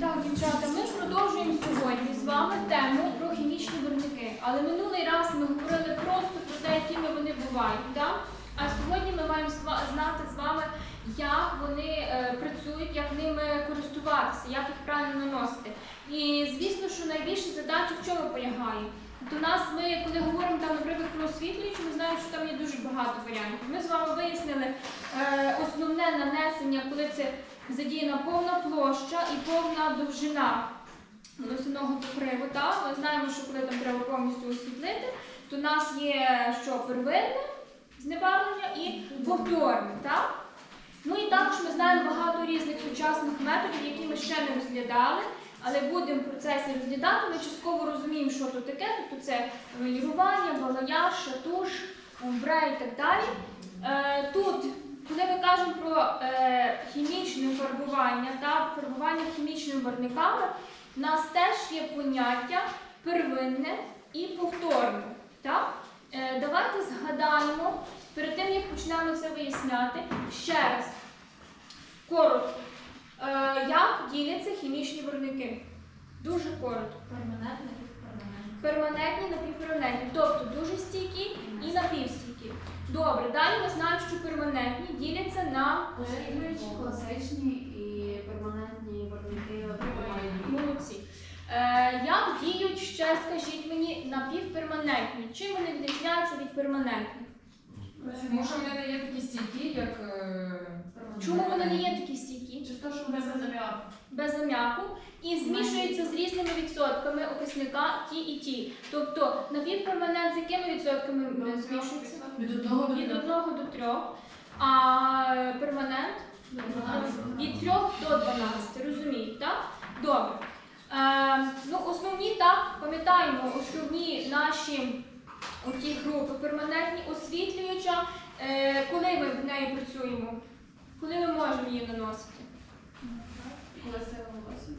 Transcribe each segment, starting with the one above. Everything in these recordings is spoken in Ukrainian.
Так, дівчата, ми продовжуємо сьогодні з вами тему про хімічні виробники. Але минулий раз ми говорили просто про те, якими вони бувають. Так? А сьогодні ми маємо знати з вами, як вони е, працюють, як ними користуватися, як їх правильно наносити. І звісно, що найбільша задача в чому полягає? До нас ми, коли говоримо там, наприклад, про освітлюючу, ми знаємо, що там є дуже багато варіантів. Ми з вами вияснили е, основне нанесення, коли це задіяна повна площа і повна довжина наносеного покриву. Ми знаємо, що коли там треба повністю освітлити, то в нас є що первинне знебарвлення і повторне. Так? Ну і також ми знаємо багато різних сучасних методів, які ми ще не розглядали, але будемо в процесі розглядати. Ми частково розуміємо, що тут таке, тобто це велірування, балаяж, шатуш, омбре і так далі. Е, тут, коли ми кажемо про е, хімічне фарбування та фарбування хімічними барвниками, в нас теж є поняття первинне і повторне. Так? Е, давайте згадаємо, перед тим як почнемо це виясняти, ще раз коротко, е, як діляться хімічні барвники. Дуже коротко. Перманентний і. Перманентні, напівперманентні, тобто дуже стійкі і напівстійкі. Добре, далі ми знаємо, що перманентні діляться на класичні і перманентні виробники молодці. Е, як діють ще, скажіть мені, напівперманентні? Чим вони відрізняються від перманентних? Тому що в мене є такі стійкі, як е, Чому вони не є такі стійкі? Чи то, що без зам'яку? без зам'яку і змішуються з різними відсотками окисника ті і ті. Тобто напівперманент з якими відсотками змішується? Від одного до Від трьох. 1 до 3, а перманент від 3 до 12. Розумієте, так? Добре. Е, ну, основні так, пам'ятаємо, основні наші оті групи перманентні освітлююча, е, коли ми в неї працюємо, коли ми можемо її наносити. Коли це волосся?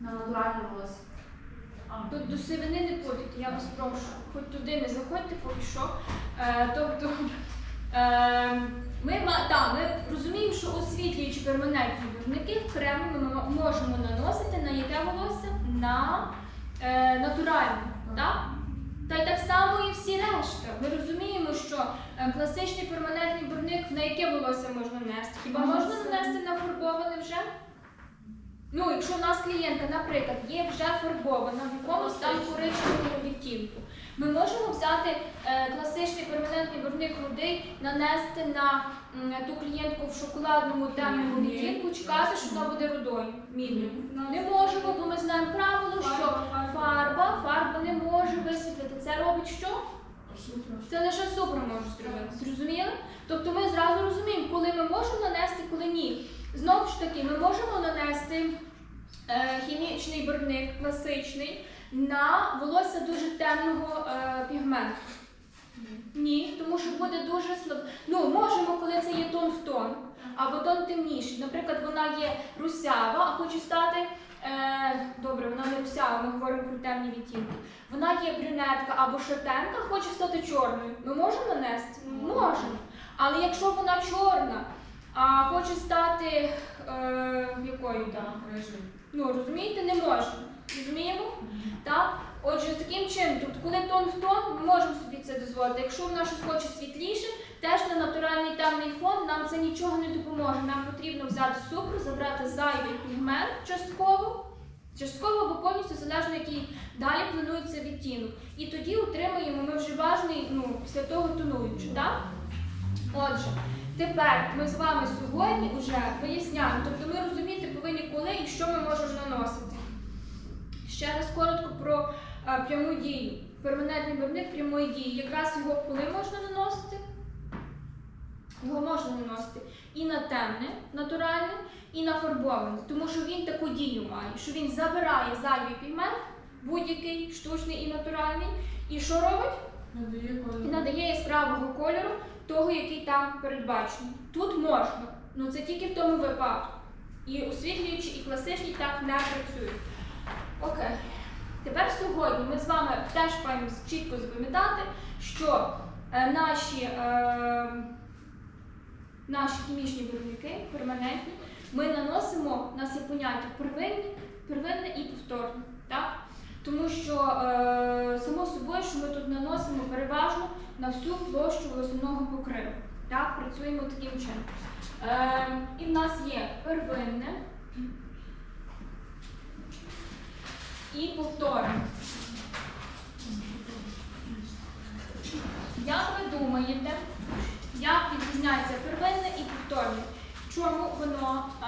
На натуральне волосся. Тут до сивини не путайте, я вас прошу. Хоч туди не заходьте поки що. Е, тобто, е, ми, та, ми розуміємо, що освітлюючи перманентні виробники окремо ми можемо наносити на яке волосся? На е, натуральне. Так? Та й так само і всі решта. Ми розуміємо, що е, класичний перманентний барвник на яке волосся можна нанести? Хіба можна нанести на фарбоване вже? Ну, якщо у нас клієнтка, наприклад, є вже фарбована в якомусь там коричневому відтінку, ми можемо взяти е, класичний перманентний барвник води, нанести на м, ту клієнтку в шоколадному темному відтінку, чекати, що вона буде рудою, мідною. Не можемо, бо ми знаємо правило, що фарба не може висвітлити. Це робить що? Це лише супер може зробити. Зрозуміли? Тобто ми зразу розуміємо, коли ми можемо нанести, коли ні. Знову ж таки, ми можемо нанести е, хімічний барвник класичний на волосся дуже темного е, пігменту. Ні, тому що буде дуже слаб. Ну, можемо, коли це є тон в тон, або тон темніший. Наприклад, вона є русява, а хоче стати. Е, добре, вона не русява, ми говоримо про темні відтінки. Вона є брюнетка або шатенка, хоче стати чорною. Ми можемо нанести? Можемо. Але якщо вона чорна, а хоче стати е, якою там? рижий. Ну, розумієте, не можна. Розуміємо? Так? Отже, таким чином, тобто, коли тон в тон, ми можемо собі це дозволити. Якщо вона щось хоче світліше, теж на натуральний темний фон нам це нічого не допоможе. Нам потрібно взяти супру, забрати зайвий пігмент частково, частково або повністю залежно, який далі планується відтінок. І тоді отримуємо ми вже важний, ну, після того тонуючи, так? Отже, тепер ми з вами сьогодні вже виясняємо, тобто ми розуміти повинні коли і що ми можемо наносити. Ще раз коротко про е, пряму дію. Перманентний барвник прямої дії. Якраз його коли можна наносити? Його можна наносити і на темне, натуральне, і на фарбоване, тому що він таку дію має, що він забирає зайвий пігмент, будь-який штучний і натуральний, і що робить? Надає і надає яскравого кольору того, який там передбачений. Тут можна, але це тільки в тому випадку. І освітлюючі, і класичні так не працюють. Окей. Тепер сьогодні ми з вами теж маємо чітко запам'ятати, що е, наші, е, наші хімічні виробники перманентні, ми наносимо, у нас є поняття первинні первинне і повторне. Так? Тому що е, само собою, що ми тут наносимо переважно на всю площу волосяного покриву. Так, працюємо таким чином. Е, і в нас є первинне і повторне. Як ви думаєте, як відрізняється первинне і повторне? В чому воно? Е,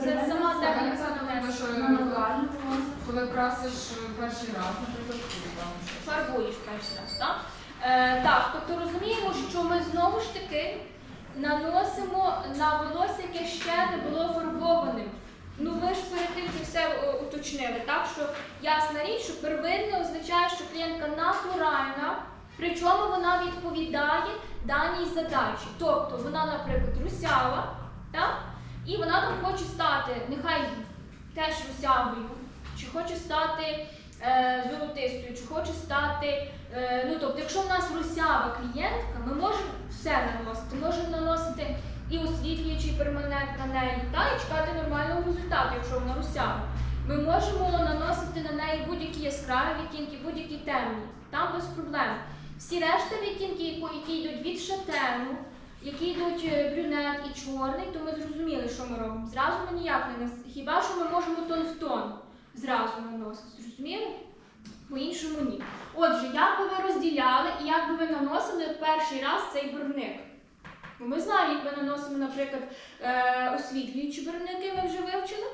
це сама техніка що волосся. коли красиш перший раз, наприклад. Фарбуєш перший раз, так? Е, так, тобто розуміємо, що ми знову ж таки наносимо на волосся, яке ще не було фарбованим. Ну ви ж перед тим це все е, уточнили, так? Що ясна річ, що первинне означає, що клієнтка натуральна, причому вона відповідає даній задачі. Тобто вона, наприклад, русява, так? І вона там хоче стати, нехай теж русявою, чи хоче стати е, золотистою, чи хоче стати. Е, ну тобто, якщо в нас русява клієнтка, ми можемо все наносити. Можемо наносити і освітлюючий перманент на неї, та і чекати нормального результату, якщо вона русява. Ми можемо наносити на неї будь-які яскраві відтінки, будь-які темні. Там без проблем. Всі решта відтінки, які- йдуть від шатену, які йдуть е, брюнет і чорний, то ми зрозуміли, що ми робимо. Зразу ми ніяк не нас. Хіба що ми можемо тон в тон зразу наносити. Зрозуміли? По-іншому ні. Отже, як би ви розділяли і як би ви наносили перший раз цей барвник? Бо ми знаємо, як ми наносимо, наприклад, е, освітлюючі барвники, ми вже вивчили.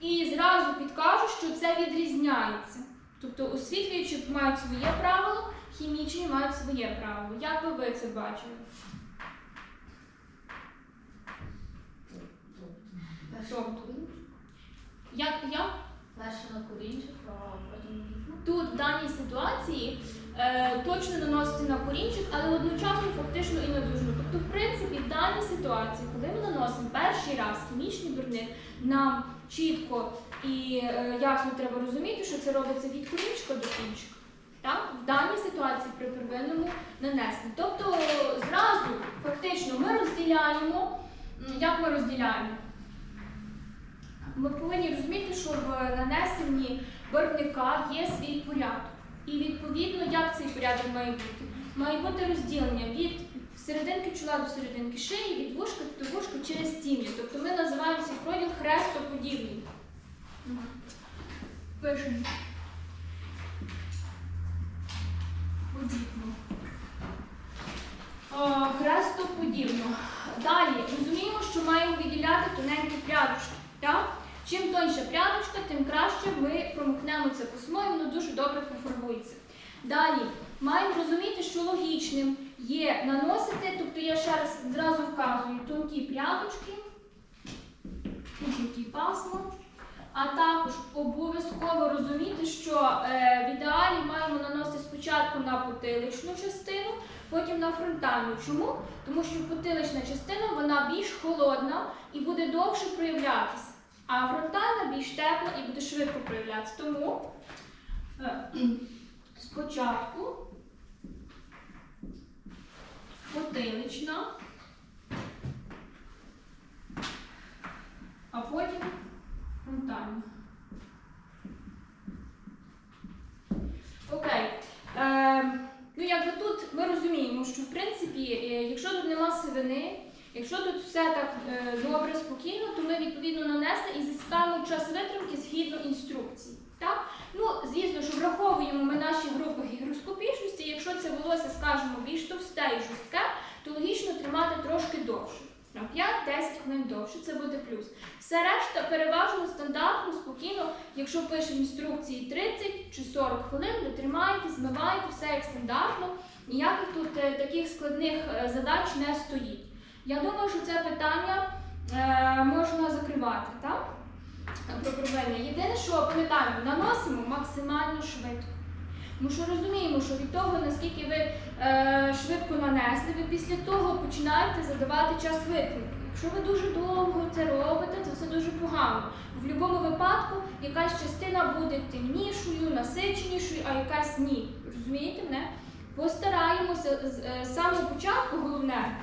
І зразу підкажу, що це відрізняється. Тобто освітлюючі мають своє правило, хімічні мають своє правило. Як би ви це бачили? Тобто? Як, як? перше на корінчик, а потім. Тут в даній ситуації е, точно наносити на корінчик, але одночасно фактично і на дружину. Тобто, в принципі, в даній ситуації, коли ми наносимо перший раз хімічний барвник, нам чітко і е, ясно треба розуміти, що це робиться від корінчика до кінчика. Так? В даній ситуації при первинному нанесенні. Тобто зразу фактично ми розділяємо. Як ми розділяємо? Ми повинні розуміти, що в нанесенні барвника є свій порядок. І відповідно, як цей порядок має бути? Має бути розділення від серединки чола до серединки шиї, від вушка до вушка через тім'я. Тобто ми називаємо цей проділ хрестоподібний. Пишемо. Подібно. О, Хрестоподібно. Далі розуміємо, що маємо виділяти тоненькі прядочки. Чим тоньша прядочка, тим краще ми промокнемо це письмо і воно дуже добре пофарбується. Далі маємо розуміти, що логічним є наносити, тобто я ще раз зразу вказую тонкі прядочки, тонкі пасма. А також обов'язково розуміти, що е, в ідеалі маємо наносити спочатку на потиличну частину, потім на фронтальну. Чому? Тому що потилична частина вона більш холодна і буде довше проявлятися, а фронтальна більш тепла і буде швидко проявлятися. Тому е, спочатку потилична, а потім фронтальна. Окей. Е, ну, якби тут ми розуміємо, що в принципі, е, якщо тут нема сивини, якщо тут все так е, добре, спокійно, то ми відповідно нанесли і засікаємо час витримки згідно інструкції. Так? Ну, звісно, що враховуємо ми наші групи гігроскопічності. Якщо це волосся, скажімо, більш товсте і жорстке, то логічно тримати трошки довше. На 5-10 хвилин довше, це буде плюс. Все решта переважно стандартно, спокійно, якщо пише інструкції 30 чи 40 хвилин, ви тримаєте, змиваєте все як стандартно. Ніяких тут е, таких складних е, задач не стоїть. Я думаю, що це питання е, можна закривати, так? Про проведення. Єдине, що пам'ятаємо, наносимо максимально швидко. Тому що розуміємо, що від того, наскільки ви е, швидко нанесли, ви після того починаєте задавати час витримки. Якщо ви дуже довго це робите, то це дуже погано. В будь-якому випадку якась частина буде темнішою, насиченішою, а якась ні. Розумієте мене? Постараємося з е, самого початку, головне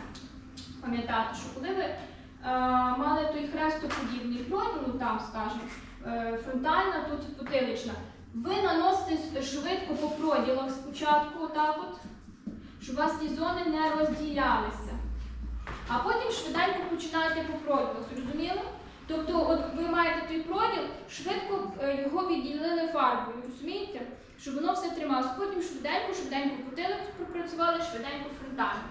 пам'ятати, що коли ви мали той хрестоподібний проділ, ну там, скажімо, е, фронтальна, тут потилична. Ви наносите швидко по проділах спочатку, отак от, щоб у вас ті зони не розділялися. А потім швиденько починаєте по проділах, зрозуміло? Тобто, от ви маєте той проділ, швидко е, його відділили фарбою, розумієте? Щоб воно все трималося. Потім швиденько, швиденько потилик пропрацювали, швиденько фронтально.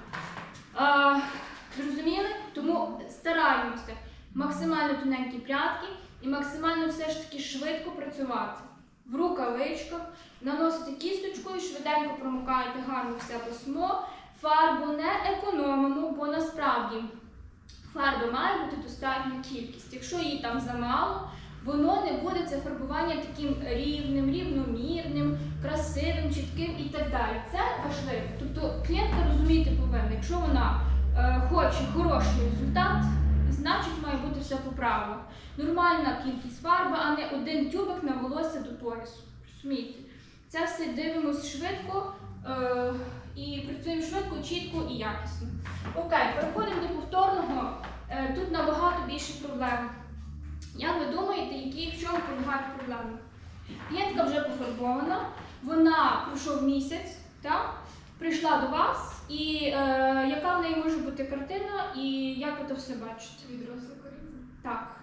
Зрозуміли? Тому стараємося максимально тоненькі прядки і максимально все ж таки швидко працювати. В рукавичках, наносите кісточкою, швиденько промокаєте гарно все письмо, фарбу не економимо, бо насправді фарби має бути достатня кількість. Якщо її там замало, воно не буде це фарбування таким рівним, рівномірним, красивим, чітким і так далі. Це важливо. Тобто клієнтка розуміти повинна, якщо вона хоче хороший результат, значить має бути все по правилах. Нормальна кількість фарби, а не один тюбик на волосся до поясу. Розумієте? Це все дивимось швидко е, і працюємо швидко, чітко і якісно. Окей, переходимо до повторного. Е, Тут набагато більше проблем. Як ви думаєте, які в чому полягають проблеми? Клієнтка вже пофарбована, вона пройшов місяць, так? Прийшла до вас, і е, яка в неї може бути картина, і як ви то все бачите? Відросле коріння. Так.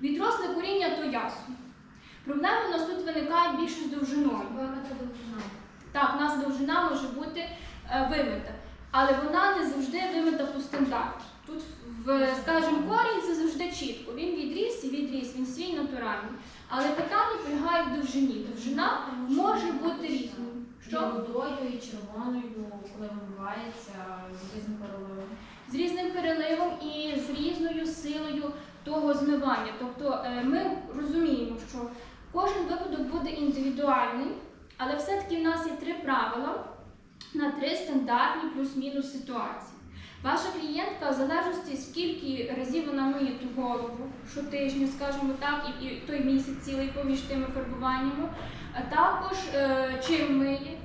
Відросле коріння то ясно. Проблеми в нас тут виникають більше з довжиною. Довжина. Так, у нас довжина може бути е, вимита, але вона не завжди вимита по стандарту. Тут, в, скажімо, корінь це завжди чітко. Він відріс і відріс, він свій натуральний. Але питання полягає в довжині. Довжина може бути різною. Що? Водою і червоною, коли вимивається з різним переливом. З різним переливом і з різною силою того змивання. Тобто е, ми розуміємо, що кожен випадок буде індивідуальний, але все-таки в нас є три правила на три стандартні плюс-мінус ситуації. Ваша клієнтка, в залежності, скільки разів вона миє ту голову щотижня, скажімо так, і той місяць цілий поміж тими фарбуваннями, а також е, чим миє,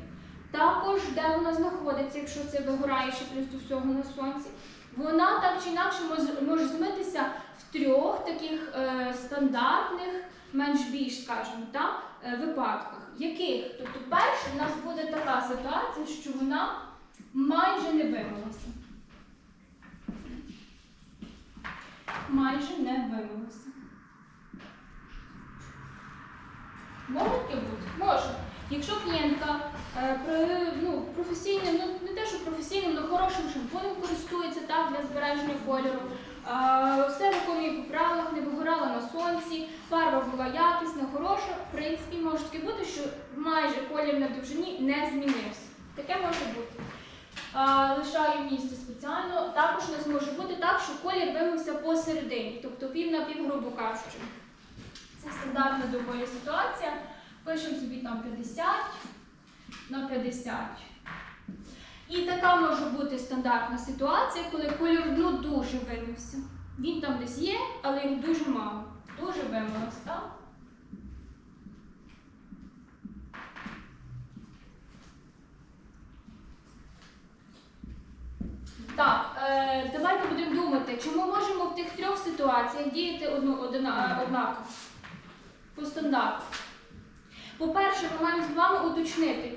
також де вона знаходиться, якщо це вигорає плюс до всього на сонці. Вона так чи інакше може, змитися в трьох таких е, стандартних, менш-більш, скажімо, так, е, випадках. Яких? Тобто, перше, у нас буде така ситуація, що вона майже не вимилася. Майже не вимилася. Може бути? Може. Якщо клієнтка е, ну, професійним, ну не те, що професійним, але хорошим шампунем користується так, для збереження кольору, все виконує по правилах, не вигорала на сонці, фарба була якісна, хороша. В принципі, може таке бути, що майже колір на довжині не змінився. Таке може бути. Лишаю місце спеціально. Також у нас може бути так, що колір вимився посередині, тобто пів на пів, грубо кажучи. Це стандартна доволі ситуація. Пишемо собі там 50 на 50. І така може бути стандартна ситуація, коли колір ну, дуже вимився. Він там десь є, але його дуже мало. Дуже вимилось, так? Так, е, давайте будемо думати, чи ми можемо в тих трьох ситуаціях діяти одну, одина, однаково по стандарту. По-перше, ми маємо з вами уточнити.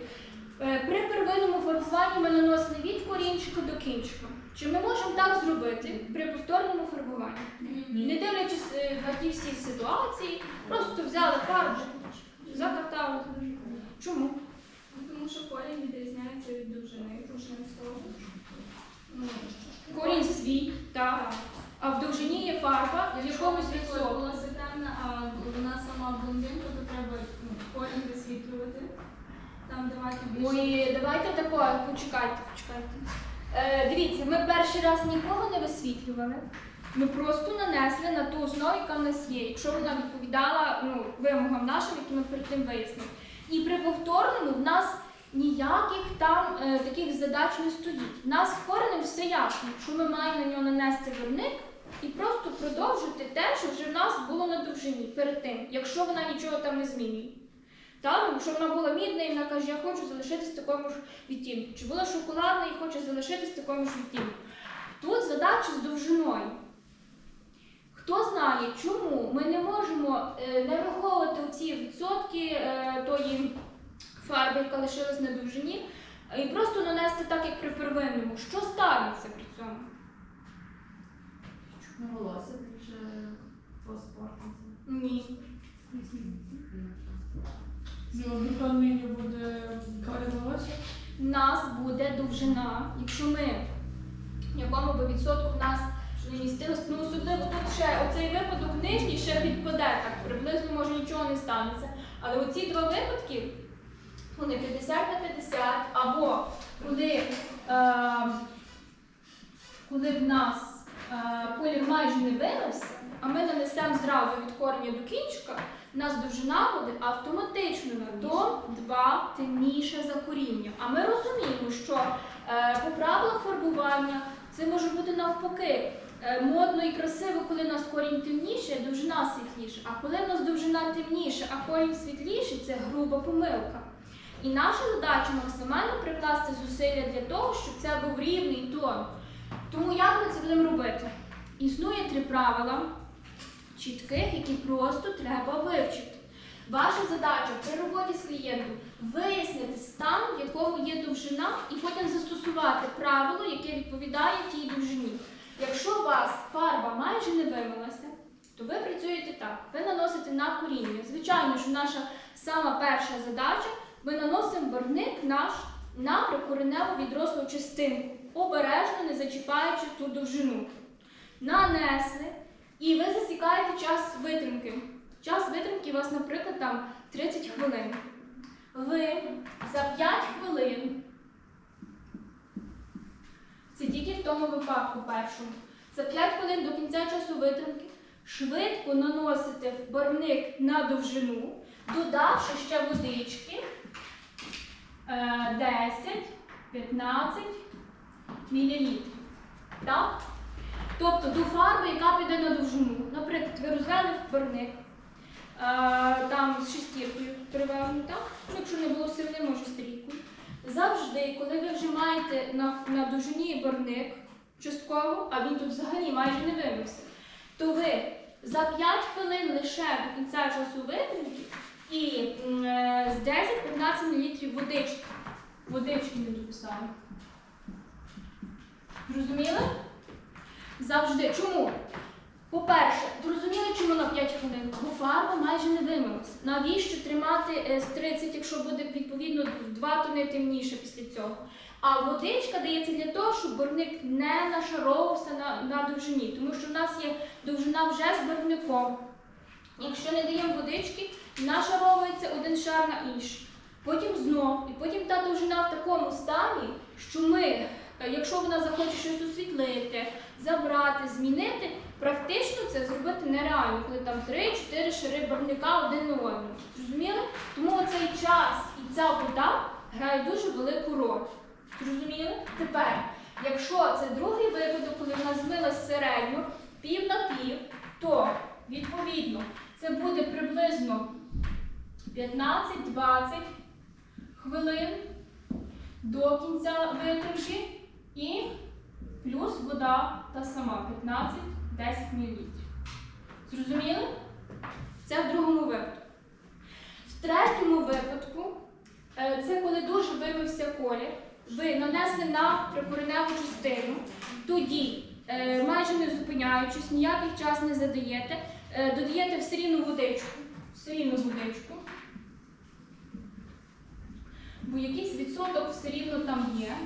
е, При первинному фарбуванні ми наносили від корінчика до кінчика. Чи ми можемо так зробити при повторному фарбуванні? Не дивлячись е, на ті всі ситуації, просто взяли фарбу, закатали. Чому? Тому що колір відрізняється від довжини, довжини стову. Ну, Корінь свій, так. А в довжині є фарба в якомусь відсотку. Волосся а вона сама блондинка, то треба ну, висвітлювати. Там давати більше. Ой, давайте тако, почекайте, почекайте. Е, дивіться, ми перший раз нікого не висвітлювали. Ми просто нанесли на ту основу, яка в нас є, якщо вона відповідала ну, вимогам нашим, які ми перед тим вияснили. І при повторному в нас ніяких там е, таких задач не стоїть. У нас з коренем все ясно, що ми маємо на нього нанести виробник і просто продовжити те, що вже в нас було на довжині перед тим, якщо вона нічого там не змінює. Так, якщо вона була мідна і вона каже, я хочу залишитись в такому ж відтінку. Чи була шоколадна і хоче залишитись в такому ж відтінку. Тут задача з довжиною. потрібно е, не враховувати ці відсотки е, тої фарби, яка лишилась на довжині, і просто нанести так, як при первинному. Що станеться при цьому? Волосся вже поспортиться. Ні. Його нині буде волосся. У нас буде довжина, якщо ми в якому би відсотку в нас не містилось, ну особливо тут ще оцей випадок нижній ще підпаде, так приблизно може нічого не станеться. Але оці два випадки, вони 50 на 50, або коли, е, коли в нас колір майже не вилився, а ми нанесемо зразу від корня до кінчика, у нас довжина буде автоматично на тон 2 темніше за коріння. А ми розуміємо, що е, по правилах фарбування це може бути навпаки. Е, Модно і красиво, коли у нас корінь темніший, а довжина світліша. А коли в нас довжина темніша, а корінь світліший, це груба помилка. І наша задача максимально прикласти зусилля для того, щоб це був рівний тон. Тому як ми це будемо робити? Існує три правила чітких, які просто треба вивчити. Ваша задача при роботі з клієнтом вияснити стан, в якому є довжина, і потім застосувати правило, яке відповідає тій довжині. Якщо у вас фарба майже не вимилася, то ви працюєте так. Ви наносите на коріння. Звичайно, що наша сама перша задача, ми наносимо барвник наш на прикореневу відрослу частинку, обережно не зачіпаючи ту довжину. Нанесли, і ви засікаєте час витримки. Час витримки у вас, наприклад, там 30 хвилин. Ви за 5 хвилин, це тільки в тому випадку першому, за 5 хвилин до кінця часу витримки швидко наносите барвник на довжину, додавши ще водички е, 10-15 мл. Так? Тобто до фарби, яка піде на довжину. Наприклад, ви розвели барвник, е, там з шестіркою? Ну, Якщо не було сильне, може стрійкою. Завжди, коли ви вже маєте на, на довжині барвник частково, а він тут взагалі майже не вимився, то ви за 5 хвилин лише до кінця часу витримки і е, з 10-15 мл водички. Водички не дописали. Зрозуміли? Завжди. Чому? По-перше, зрозуміли, чому на 5 хвилин? Бо фарба майже не вимилася. Навіщо тримати е, з 30, якщо буде відповідно в два тони темніше після цього? А водичка дається для того, щоб барвник не нашаровувався на, на довжині, тому що в нас є довжина вже з барвником. Якщо не даємо водички, нашаровується один шар на інший. Потім знов, і потім та довжина в такому стані, що ми, якщо вона захоче щось освітлити, забрати, змінити, практично це зробити нереально, коли там 3-4 шари барвника один одному. Зрозуміли? Тому оцей час і ця вода грає дуже велику роль. Зрозуміли? Тепер, якщо це другий випадок, коли вона змилась середньо, пів на пів, то відповідно це буде приблизно 15-20 хвилин до кінця витримки і плюс вода та сама 15-10 мл. Зрозуміли? Це в другому випадку. В третьому випадку, е, це коли дуже вимився колір, ви нанесли на прикореневу частину, тоді, е, майже не зупиняючись, ніяких час не задаєте, е, додаєте все рівно водичку, все рівно водичку. Бо якийсь відсоток все рівно там є.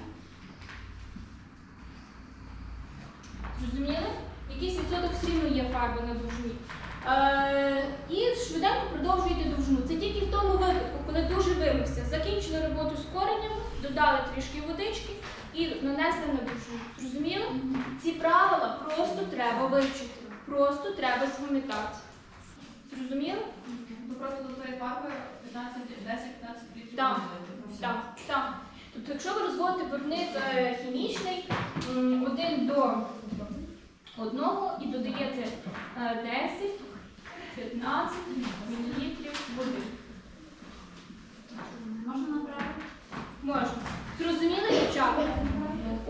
Зрозуміли? Якийсь відсоток все рівно є фарби на довжині. Е, і швиденько продовжуєте довжину. Це тільки в тому випадку, коли дуже вимився. Закінчили роботу з коренем, додали трішки водички і нанесли на довжину. Зрозуміли? Ці правила просто треба вивчити. Просто треба запам'ятати. Зрозуміли? Ну просто до тої фарби 15, 10-15 літрів. Так. Так, так. Тобто, якщо ви розводите барвник е, хімічний один до одного і додаєте е, 10-15 мл води. Можна направити? Можна. Зрозуміли, дівчата?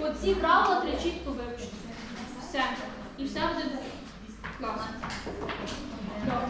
Оці правила треба чітко вивчити. Все. І все буде класно. Добре.